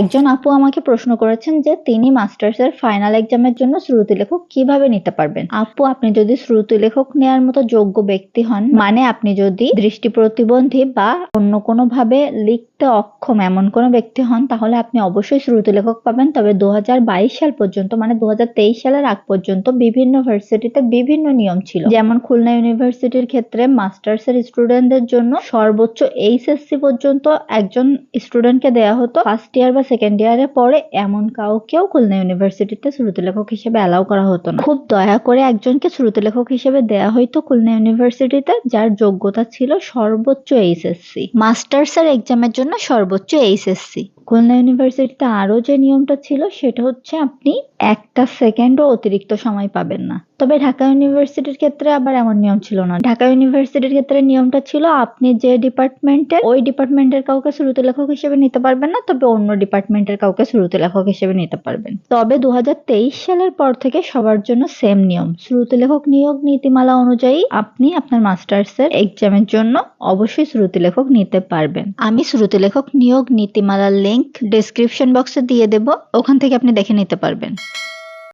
একজন আপু আমাকে প্রশ্ন করেছেন যে তিনি মাস্টার্স এর ফাইনাল এক্সামের জন্য শ্রুতি লেখক কীভাবে নিতে পারবেন? আপু, আপনি যদি শ্রুতি লেখক নেওয়ার মতো যোগ্য ব্যক্তি হন মানে আপনি যদি দৃষ্টি প্রতিবন্ধী বা অন্য কোনো ভাবে লিখতে অক্ষম এমন কোনো ব্যক্তি হন, তাহলে আপনি অবশ্যই শ্রুতি লেখক পাবেন। তবে দু হাজার বাইশ সাল পর্যন্ত মানে দু হাজার তেইশ সালের আগ পর্যন্ত বিভিন্ন ভার্সিটিতে বিভিন্ন নিয়ম ছিল। যেমন খুলনা ইউনিভার্সিটির ক্ষেত্রে মাস্টার্স এর স্টুডেন্টদের জন্য সর্বোচ্চ এইচএসসি পর্যন্ত একজন স্টুডেন্টকে দেওয়া হতো। ফার্স্ট ইয়ার বা সেকেন্ড ইয়ারে পরে এমন কাউকেও খুলনা ইউনিভার্সিটিতে শ্রুতি লেখক হিসেবে অ্যালাউ করা হতো না। খুব দয়া করে একজনকে শ্রুতি লেখক হিসেবে দেয়া হয়তো খুলনা ইউনিভার্সিটিতে যার যোগ্যতা ছিল সর্বোচ্চ এইচএসসি মাস্টার্স এর এক্সামের জন্য সর্বোচ্চ এইচএসসি খুলনা ইউনিভার্সিটিতে আরও যে নিয়মটা ছিল, সেটা হচ্ছে আপনি একটা সেকেন্ডও অতিরিক্ত সময় পাবেন না। তবে ঢাকা ইউনিভার্সিটির ক্ষেত্রে আবার এমন নিয়ম ছিল না। ঢাকা ইউনিভার্সিটির ক্ষেত্রে নিয়মটা ছিল, আপনি যে ডিপার্টমেন্টের ওই ডিপার্টমেন্টের কাউকে শ্রুতি লেখক হিসেবে নিতে পারবেন না, তবে অন্য ডিপার্টমেন্টের কাউকে শ্রুতি লেখক হিসেবে নিতে পারবেন। তবে দু হাজার তেইশ সালের পর থেকে সবার জন্য সেম নিয়ম। শ্রুতি লেখক নিয়োগ নীতিমালা অনুযায়ী আপনি আপনার মাস্টার্স এর এক্সামের জন্য অবশ্যই শ্রুতি লেখক নিতে পারবেন। আমি শ্রুতি লেখক নিয়োগ নীতিমালার লিংক ডেসক্রিপশন বক্সে দিয়ে দেব ওখান থেকে আপনি দেখে নিতে পারবেন।